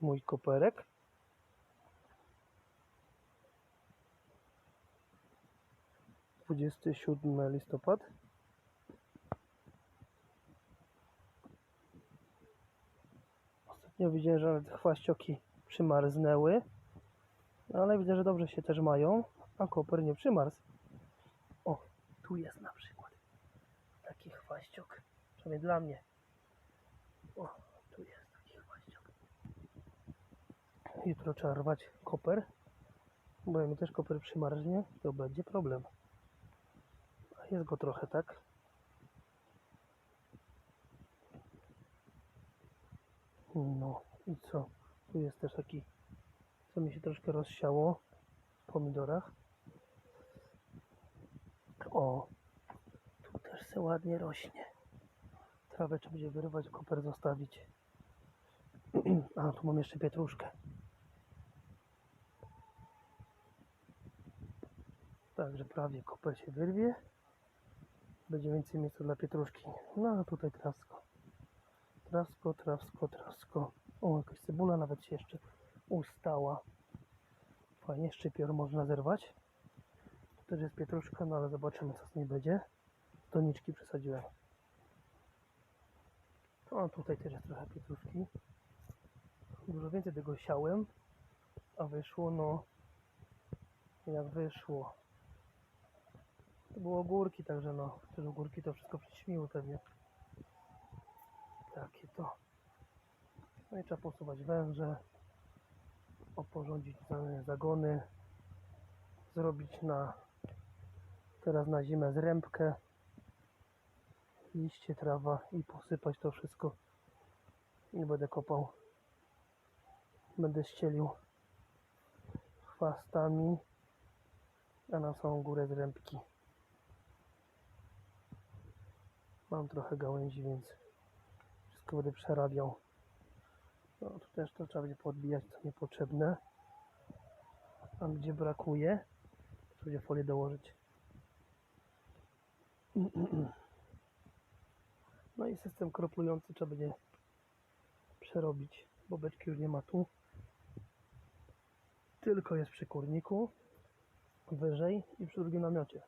mój koperek. Dwudziesty siódmy listopad. Ostatnio widziałem, że nawet chwaścioki przymarznęły. No, ale widzę, że dobrze się też mają, a koper nie przymarzł. O, tu jest na przykład taki chwaściok, przynajmniej dla mnie. O, tu jest taki chwaściok. Jutro trzeba rwać koper, bo jak mi też koper przymarznie, to będzie problem. A jest go trochę, tak? No i co? Tu jest też taki, co mi się troszkę rozsiało w pomidorach. O, tu też se ładnie rośnie. Trawę trzeba będzie wyrwać, koper zostawić. A, tu mam jeszcze pietruszkę. Także prawie koper się wyrwie. Będzie więcej miejsca dla pietruszki. No a tutaj trawsko. Trawsko, trawsko, trawsko. O, jakaś cebula nawet się jeszcze ustała. Fajnie, szczypior można zerwać. Tu też jest pietruszka, no ale zobaczymy co z niej będzie. Doniczki przesadziłem. O, tutaj też jest trochę pietruszki. Dużo więcej tego siałem, a wyszło no jak wyszło. Było ogórki, także no, też ogórki to wszystko przyćmiły pewnie. Takie to. No i trzeba posuwać węże, oporządzić za- zagony, zrobić na teraz na zimę zrębkę, liście, trawa i posypać to wszystko. I będę kopał. Będę ścielił chwastami, a na samą górę zrębki. Mam trochę gałęzi, więc wszystko będę przerabiał. No tu też to trzeba będzie podbijać co niepotrzebne. A gdzie brakuje, to będzie folię dołożyć. No i system kroplujący trzeba będzie przerobić. Bobeczki już nie ma tu. Tylko jest przy kurniku. Wyżej i przy drugim namiocie.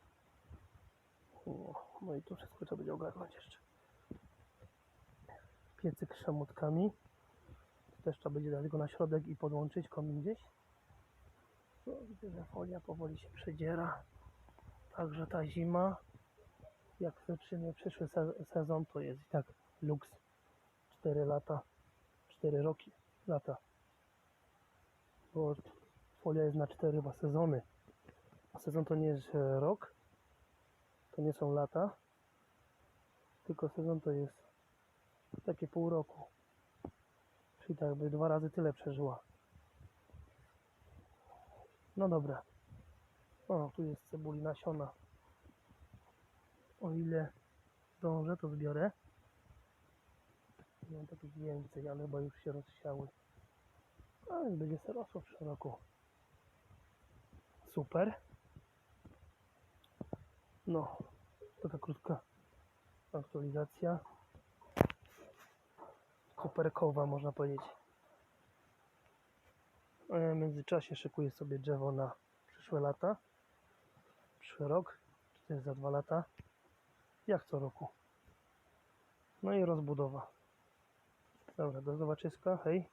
No i tu wszystko trzeba będzie ogarnąć jeszcze. Piecyk z szamotkami. Też trzeba będzie dać go na środek i podłączyć komin gdzieś. No, widzę, że folia powoli się przedziera. Także ta zima, jak zacznie przyszły se- sezon, to jest i tak luks. 4 lata, 4 roki, lata. Bo folia jest na 4 chyba sezony. A sezon to nie jest e, rok, to nie są lata, tylko sezon to jest takie pół roku. Czyli tak by dwa razy tyle przeżyła. No dobra. O, tu jest cebuli nasiona. O ile zdążę, to zbiorę. Mam takich więcej, ale chyba już się rozsiały. A, i będzie se rosło w roku. Super. No, taka krótka aktualizacja. Koperkowa, można powiedzieć. A ja w międzyczasie szykuję sobie drzewo na przyszłe lata. Przyszły rok, czy jest za dwa lata. Jak co roku. No i rozbudowa. Dobra, do zobaczyska. Hej.